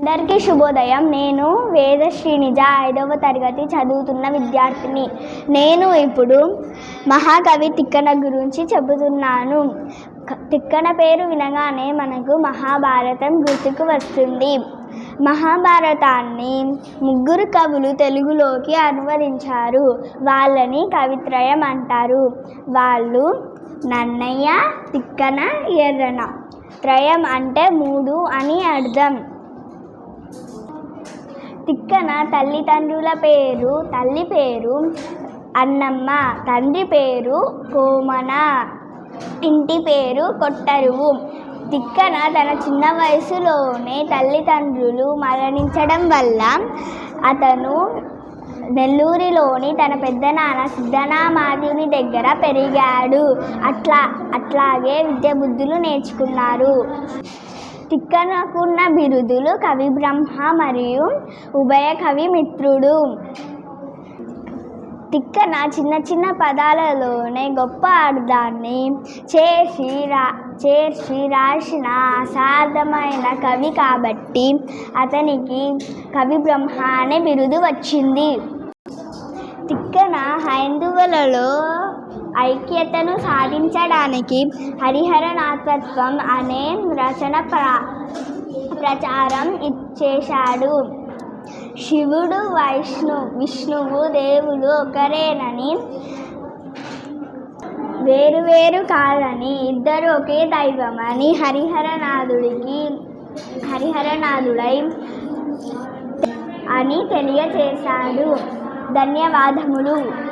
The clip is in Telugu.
అందరికీ శుభోదయం. నేను వేదశ్రీనిజ ఐదవ తరగతి చదువుతున్న విద్యార్థిని. నేను ఇప్పుడు మహాకవి తిక్కన గురించి చెబుతున్నాను. తిక్కన పేరు వినగానే మనకు మహాభారతం గుర్తుకు వస్తుంది. మహాభారతాన్ని ముగ్గురు కవులు తెలుగులోకి అనువదించారు. వాళ్ళని కవిత్రయం అంటారు. వాళ్ళు నన్నయ్య తిక్కన ఎర్రన. త్రయం అంటే మూడు అని అర్థం. తిక్కన తల్లిదండ్రుల పేరు తల్లి పేరు అన్నమ్మ తండ్రి పేరు కోమన ఇంటి పేరు కొట్టరువు. తిక్కన తన చిన్న వయసులోనే తల్లిదండ్రులు మరణించడం వల్ల అతను నెల్లూరిలోని తన పెద్దనాన్న సిద్ధనామాదిని దగ్గర పెరిగాడు. అట్లా అట్లాగే విద్య బుద్ధులు నేర్చుకున్నారు. తిక్కనకున్న బిరుదులు కవి బ్రహ్మ మరియు ఉభయ కవి మిత్రుడు. తిక్కన చిన్న చిన్న పదాలలోనే గొప్ప అర్థాన్ని చేసి రా చేర్చి రాసిన అసాధమైన కవి కాబట్టి అతనికి కవి బ్రహ్మ అనే బిరుదు వచ్చింది. తిక్కన హైందువులలో ఐక్యతను సాధించడానికి హరిహర హరిహరనాథత్వం అనే రచన ప్రా ప్రచారం ఇచ్చేశాడు. శివుడు వైష్ణు విష్ణువు దేవుడు ఒకరేనని వేరువేరు కాదని ఇద్దరు ఒకే దైవమని హరిహరనాథుడికి హరిహరనాథుడై అని తెలియచేశాడు. ధన్యవాదములు.